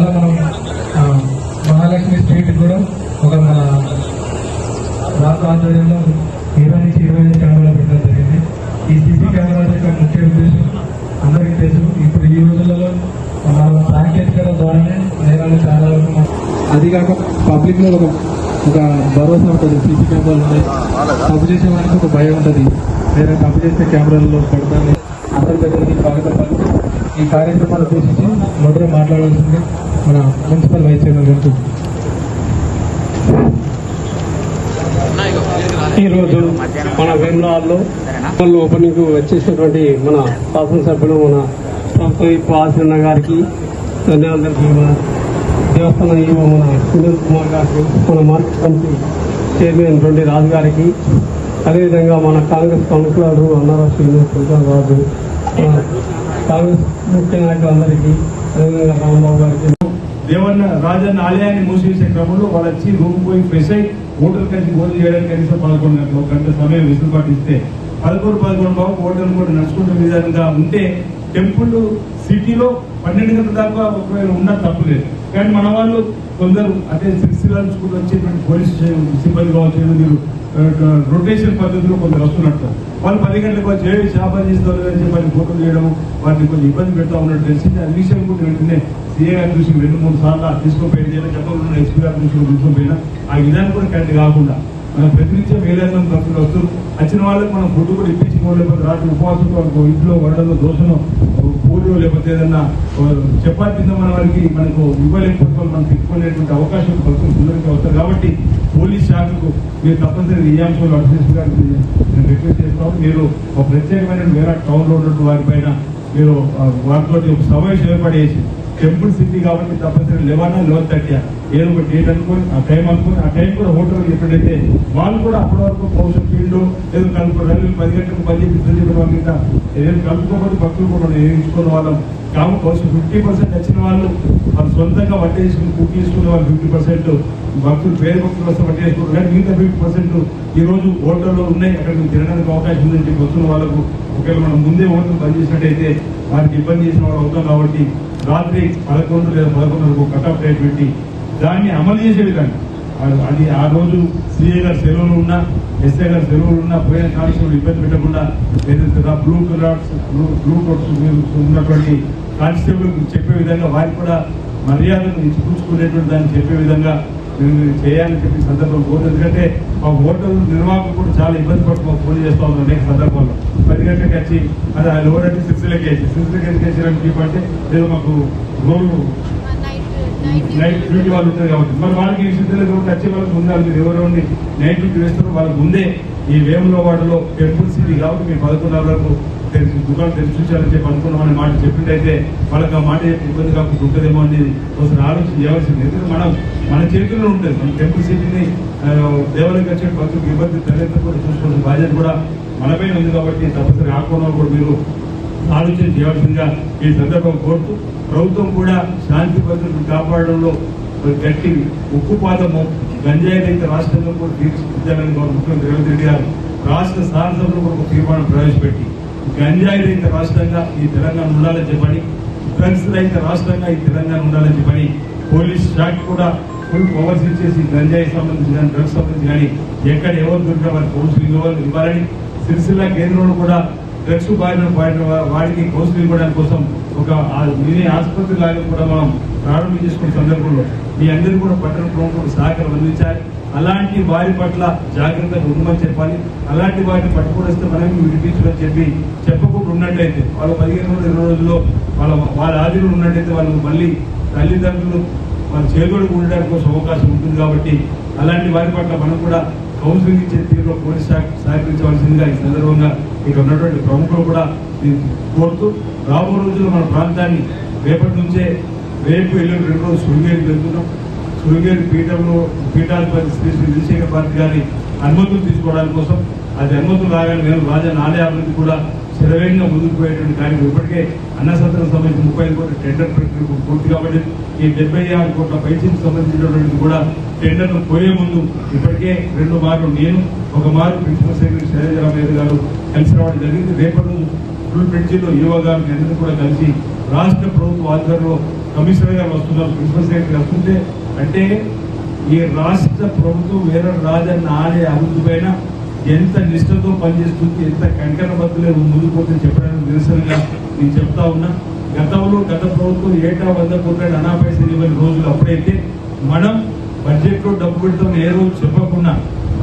మళ్ళీ మనం మహాలక్ష్మి స్ట్రీట్ కూడా ఒక మన రాష్ట్ర ఆధ్వర్యంలో ఇరవై నుంచి ఇరవై ఐదు కెమెరాలు పెట్టడం జరిగింది. ఈ సీసీ కెమెరాల యొక్క ముఖ్య ఉద్దేశం అందరికీ తెలుసు. ఇప్పుడు ఈ రోజులలో మన సాంకేతికత ద్వారానే నేరాలు చాలా వరకు అది కాక పబ్లిక్లో ఒక ఒక భరోసా ఉంటుంది. సీసీ కెమెరాలు ఉన్నాయి. తప్పు చేసే వారికి ఒక భయం ఉంటుంది. వేరే తప్పు చేస్తే కెమెరాల్లో పడతాను అందరి దగ్గరికి స్వాగతం ఈ కార్యక్రమాలు ఉద్దేశించి మొదట మాట్లాడాల్సింది మన మున్సిపల్ వైస్ చైర్మన్ గారు ఈరోజు మన వేములవాడలో వాళ్ళు ఓపెనింగ్ వచ్చేసినటువంటి మన శాసనసభ్యులు మన ప్రభుత్వ ఆసన్న గారికి ధన్యవాదాలు మన దేవస్థానం ఈవో మన సునీల్ కుమార్ గారికి మన మార్కెట్ కమిటీ చైర్మన్ రెండు రాజు గారికి అదేవిధంగా మన కాంగ్రెస్ కౌన్సిలర్ అన్నారా శ్రీనివాస్ సుల్తాన్ రాజు కాంగ్రెస్ ముఖ్య నాయకులందరికీ అదేవిధంగా రాంబాబు గారికి దేవన్న రాజన్న ఆలయాన్ని మూసివేసే క్రమంలో వాళ్ళు వచ్చి రూమ్ పోయి ఫ్రెష్ అయి హోటల్ కలిసి భోజనం చేయడానికి కనీసం పదకొండు గంటలు ఒక గంట సమయం వెసులుబాటు ఇస్తే పదకొండు పదకొండు బాబు హోటల్ కూడా నడుచుకుంటే విధంగా ఉంటే టెంపుల్ సిటీలో పన్నెండు గంటల దాకా ఒకవేళ ఉన్న తప్పలేదు కానీ మన వాళ్ళు కొందరు అంటే సిరిసిల్ల స్కూల్ వచ్చేటువంటి పోలీస్ సిబ్బంది కావచ్చు మీరు రొటేషన్ పద్ధతిలో కొందరు వస్తున్నట్టు. వాళ్ళు పది గంటలకు వచ్చి ఏ చేపలు చేస్తారు అని చెప్పి వాళ్ళు ఫోటోలు చేయడం వాటిని కొంచెం ఇబ్బంది పెడతా ఉన్నట్టు తెలిసింది అది విషయం కూడా వెంటనే సీఏ గారి దృష్టికి రెండు మూడు సార్లు తీసుకుపోయిన చెప్పకుండా ఎస్పీ గారి దృష్టికి తీసుకుపోయినా ఆ విధానం కూడా కరెక్ట్ కాకుండా మనం ప్రతినిత్యం వేలాది మంది భక్తులు వచ్చిన వాళ్ళకి మనం ఫుడ్ కూడా ఇప్పించుకో లేకపోతే రాత్రి ఉపవాసంతో వాళ్ళకు ఇంట్లో వడలు దోశను పూలు లేకపోతే ఏదన్నా చపాతి తిందాం మన వారికి మనకు ఇవ్వలేకపోతే మనం తిప్పుకునేటువంటి అవకాశం భక్తులు సుందరంగా వస్తారు కాబట్టి పోలీస్ శాఖకు మీరు తప్పనిసరిగా ఈ అంశంలో అడ్మినిస్ట్రేషన్ గారికి నేను రిక్వెస్ట్ చేస్తాను మీరు ఒక ప్రత్యేకమైన వేరే టౌన్లో ఉన్నటువంటి వారిపైన మీరు వారితో ఒక సమావేశం ఏర్పడేసి టెంపుల్ సిటీ కాబట్టి తప్పనిసరి లెవెన్ లెవెన్ థర్టీ ఏదో ఒక డేట్ అనుకొని ఆ టైం అనుకొని ఆ టైం కూడా హోటల్ ఎప్పుడైతే వాళ్ళు కూడా అప్పటి వరకు పౌషం ఫీల్డ్ ఏదో కలుపు రైలు పది గంటలకు పది చెప్పిన వాళ్ళ మీద ఏదైనా కలుపుకోకపోతే భక్తులు కూడా మనం వాళ్ళం. కాబట్టి బహుశా ఫిఫ్టీ పర్సెంట్ వచ్చిన వాళ్ళు వాళ్ళు సొంతంగా వంట చేసుకుని కుక్ చేసుకునే వాళ్ళు ఫిఫ్టీ పర్సెంట్ భక్తులు పేద భక్తులు వస్తే వంట చేసుకుంటారు. కానీ మిగతా ఫిఫ్టీ పర్సెంట్ ఈరోజు హోటల్లో ఉన్నాయి. అక్కడ తినడానికి అవకాశం ఉందంటే వస్తున్న వాళ్ళకు ఒకవేళ మనం ముందే హోటల్ పనిచేసినట్టయితే వారికి ఇబ్బంది చేసిన వాళ్ళు అవుతాం కాబట్టి రాత్రి పదకొండు లేదా పదకొండుకు కట్ డేట్ పెట్టి దాన్ని అమలు చేసే విధంగా అది- ఆ రోజు సిఏ గారు సెలవులు ఉన్నా ఎస్ఐ గారు సెలవులు ఉన్నా పోయిన కానిస్టేబుల్ ఇబ్బంది పెట్టకుండా ఏదైతే blue colours blue blue coats ఉన్నటువంటి కానిస్టేబుల్ చెప్పే విధంగా వారికి కూడా మర్యాదను ఇచ్చి చూసుకునేటువంటి దాన్ని చెప్పే విధంగా మేము చేయాలని చెప్పిన సందర్భం పోదు. ఎందుకంటే మా హోటల్ నిర్వాహకులు కూడా చాలా ఇబ్బంది పడుతూ మాకు ఫోన్ చేస్తా ఉన్నారు అనేక సందర్భాల్లో. పది గంటలకు వచ్చి అది ఆ లోడ్ అంటే సిక్స్ లెక్క వేసి సిక్స్ లెక్క ఎందుకు వేసారని చెప్పంటే లేదు మాకు రోడ్లు నైట్ డ్యూటీ వాళ్ళు ఉంటారు కాబట్టి. మరి వాళ్ళకి ఈ సిద్ధులు కాబట్టి వచ్చే వాళ్ళకి ముందే మీరు ఎవరు ఉండి నైట్ డ్యూటీ వేస్తారో వాళ్ళకి ముందే ఈ వేములో వాడలో టెంపుల్ సిటీ కాబట్టి మీరు పదకొండున్నర వరకు తెలిసి దుకాణం తెలిసి చూసారని చెప్పి అనుకున్నామని మాట చెప్పిండైతే వాళ్ళకి ఆ మాట ఇబ్బంది కాకుండా ఉంటుందేమో అనేది ఒకసారి ఆలోచన చేయవలసింది. ఎందుకంటే మనం మన చేతుల్లో ఉంటుంది. మన టెంపుల్ సిటీని దేవాలయం వచ్చే భక్తులకు ఇబ్బంది తలెత్తకుండా చూసుకోవాల్సిన బాధ్యత కూడా మనపై ఉంది కాబట్టి తపస్సు రాకుండా కూడా మీరు ఆలోచన చేయాల్సిందిగా ఈ సందర్భం కోరుతూ ప్రభుత్వం కూడా శాంతి భద్రతను కాపాడడంలో గట్టి ఉక్కుపాతము గంజాయి రహిత రాష్ట్రంలో కూడా తీర్చిదిద్దాలని గౌరవ ముఖ్యమంత్రి రేవంత్ రెడ్డి గారు రాష్ట్ర శాసనసభలో కూడా ఒక తీర్మానం ప్రవేశపెట్టి గంజాయి రహిత రాష్ట్రంగా ఈ తెలంగాణ ఉండాలని చెప్పని డ్రగ్స్ రహిత రాష్ట్రంగా ఈ తెలంగాణ ఉండాలని చెప్పని పోలీస్ శాఖ కూడా ఫుల్ పవర్స్ ఇచ్చేసి గంజాయి సంబంధించి కానీ డ్రగ్స్ సంబంధించి కానీ ఎక్కడ ఎవరు దొరికినా వారి కౌన్సిలింగ్ ఇవ్వాలి ఇవ్వాలని సిరిసిల్ల కేంద్రంలో కూడా డ్రగ్స్ బారిన పడిన వారికి వాడికి కౌన్సిలింగ్ ఇవ్వడానికి కోసం ఒక మినీ ఆసుపత్రి లాగా కూడా మనం ప్రారంభం చేసుకున్న సందర్భంలో మీ అందరూ కూడా పట్టణ ప్రభుత్వం సహకారం అందించాలి. అలాంటి వారి పట్ల జాగ్రత్తగా ఉండమని చెప్పాలి. అలాంటి వారిని పట్టుకొనిస్తే మనం విడిపించమని చెప్పి చెప్పకుండా ఉన్నట్లయితే వాళ్ళు పదిహేను రోజులు ఇరవై రోజుల్లో వాళ్ళ వాళ్ళ ఆదిలో ఉన్నట్టయితే వాళ్ళు మళ్ళీ తల్లిదండ్రులు మన చేదోడు ఉండడానికి కోసం అవకాశం ఉంటుంది కాబట్టి అలాంటి వారి పట్ల మనం కూడా కౌన్సిలింగ్ ఇచ్చే తీరులో పోలీస్ శాఖ సహకరించవలసిందిగా ఈ సందర్భంగా ఇక్కడ ఉన్నటువంటి ప్రముఖులు కూడా కోరుతూ రాబో రోజుల్లో మన ప్రాంతాన్ని రేపటి నుంచే రేపు ఎల్లుండి రెండు రోజులు శృంగేరికి వెళ్తున్నాం శృంగేరి పీఠంలో పీఠాధిపతి శ్రీ శ్రీ విజయశేఖర భారతి గారి అనుమతులు తీసుకోవడానికి కోసం అది అనుమతులు రాగానే నేను రాజన్న ఆలయ అభివృద్ధి కూడా శరవేగంగా ముందుకు పోయేటువంటి దానికి ఇప్పటికే అన్న సత్రం సంబంధించి ముప్పై ఐదు కోట్ల టెండర్ ప్రక్రియ పూర్తి కాబట్టి ఈ డెబ్బై ఆరు కోట్ల పైసలకు సంబంధించినటువంటి కూడా టెండర్ను పోయే ముందు ఇప్పటికే రెండు మార్లు నేను ఒక మారు ప్రిన్సిపల్ సెక్రటరీ శైలజరామయ్య గారు కలిసి రావడం జరిగింది. రేపటి రోజు ఫుల్ బ్రిడ్జిలో యువ గారు అందరూ కూడా కలిసి రాష్ట్ర ప్రభుత్వ ఆధ్వర్యంలో కమిషనర్ గారు వస్తున్నారు. ప్రిన్సిపల్ సెక్రటరీ వస్తుంటే అంటే ఈ రాష్ట్ర ప్రభుత్వం వేరే రాజన్న ఆడే అభివృద్ధి పైన ఎంత నిష్ఠతో పనిచేస్తుంది ఎంత కంకణ బద్దులే ముందుకు పోతుంది చెప్పడానికి నిరసనగా నేను చెప్తా ఉన్నా. గతంలో గత ప్రభుత్వం ఏటా వంద కోట్ల అనా పైసలు ఇవ్వని రోజులు అప్పుడైతే మనం బడ్జెట్లో డబ్బు పెడతాం ఏ రోజు చెప్పకుండా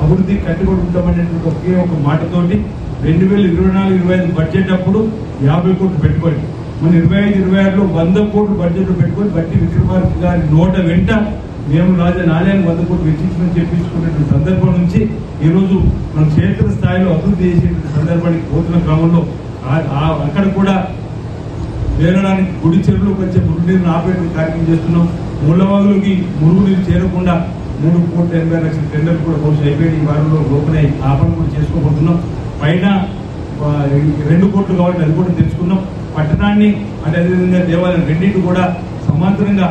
అభివృద్ధి కట్టుబడి ఉంటామనేటువంటి ఒకే ఒక మాటతోటి రెండు వేల ఇరవై నాలుగు ఇరవై ఐదు బడ్జెట్ అప్పుడు యాభై కోట్లు పెట్టుకోండి మన ఇరవై ఐదు ఇరవై ఆరులో వంద కోట్లు బడ్జెట్ పెట్టుకొని బట్టి విక్రమార్క గారి నోట వెంట మేము రాజా నాణ్యాన్ని వంద కోట్లు వెచ్చించమని చెప్పించుకున్నటువంటి సందర్భం నుంచి ఈరోజు మనం క్షేత్ర స్థాయిలో అభివృద్ధి చేసేటువంటి సందర్భానికి పోతున్న క్రమంలో ఆ- అక్కడ కూడా చేరడానికి గుడి చెరువులోకి వచ్చే మురుగునీరును ఆపేటువంటి కార్యక్రమం చేస్తున్నాం. ముళ్ళవాగులకి మురుగునీరు చేరకుండా మూడు కోట్ల ఎనభై లక్షల టెండర్లు కూడా బహుశా అయిపోయి ఈ వారంలో లోపలే ఆపణ కూడా చేసుకోబోతున్నాం. పైన రెండు కోట్లు కాబట్టి అది కూడా తెచ్చుకున్నాం. పట్టణాన్ని అంటే అదేవిధంగా దేవాలయం రెండింటి కూడా సమాంతరంగా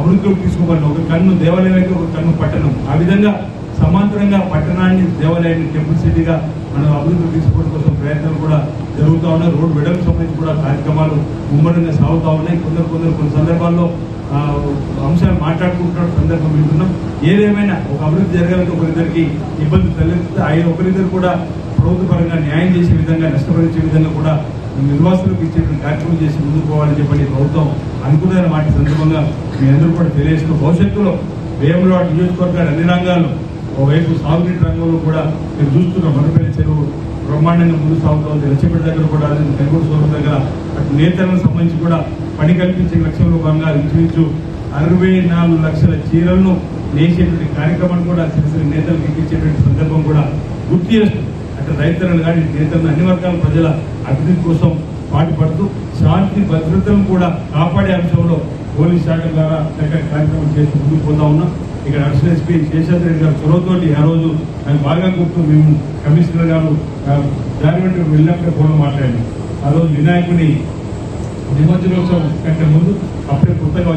అభివృద్ధిలోకి తీసుకోవాలి ఒక కన్ను దేవాలయం అయితే ఒక కన్ను పట్టణం. ఆ విధంగా సమాంతరంగా పట్టణాన్ని దేవాలయాన్ని టెంపుల్ సిటీగా మనం అభివృద్ధి తీసుకోవడం కోసం ప్రయత్నాలు కూడా జరుగుతూ ఉన్నాయి. రోడ్డు వెడల్పు సంబంధించి కూడా కార్యక్రమాలు ముమ్మరంగా సాగుతూ ఉన్నాయి. కొందరు కొందరు కొన్ని సందర్భాల్లో అంశాలు మాట్లాడుకుంటున్న సందర్భం వింటున్నాం. ఏదేమైనా ఒక అభివృద్ధి జరగాలంటే ఒకరిద్దరికి ఇబ్బంది తలెత్తితే ఆయన ఒకరిద్దరు కూడా ప్రభుత్వ పరంగా న్యాయం చేసే విధంగా నష్టపరిచే విధంగా కూడా నిర్వాసులకు ఇచ్చేటువంటి కార్యక్రమం చేసి ముందుకు పోవాలని చెప్పని ప్రభుత్వం అనుకున్న మాట సందర్భంగా మీ అందరూ కూడా తెలియజేస్తూ భవిష్యత్తులో వేములవాడ నియోజకవర్గాల అన్ని రంగాల్లో ఓవైపు సాగునీటి రంగంలో కూడా మీరు చూస్తున్న మనపల్లి చెరువు బ్రహ్మాండంగా ముందు సాగుతూ లక్ష్యపేట దగ్గర కూడా అదే తెలుగు సోదరు దగ్గర అటు నేతలకు సంబంధించి కూడా పని కల్పించే లక్ష్యంలో భాగంగా ఇంచుమించు అరవై నాలుగు లక్షల చీరలను నేసేటువంటి కార్యక్రమాన్ని కూడా సిరిసిరి నేతలకు ఎక్కించేటువంటి సందర్భం కూడా గుర్తు చేస్తూ అటు రైతులను కానీ నేతలను అన్ని వర్గాల ప్రజల అభివృద్ధి కోసం పాటుపడుతూ శాంతి భద్రతను కూడా కాపాడే అంశంలో పోలీస్ శాఖ ద్వారా చక్కటి కార్యక్రమం చేసి ముందుకు పోతా ఉన్నాం. ఇక్కడ అడిషనల్ ఎస్పీ శేషాద్రి రెడ్డి గారు చొరవతోటి ఆ రోజు నాకు బాగా గుర్తు మేము కమిషనర్ గారు దాని వెంట వెళ్ళినప్పుడే ఫోన్ మాట్లాడాము ఆ రోజు వినాయకుని నిమజ్జనోత్సవం కంటే ముందు అప్పుడే కొత్తగా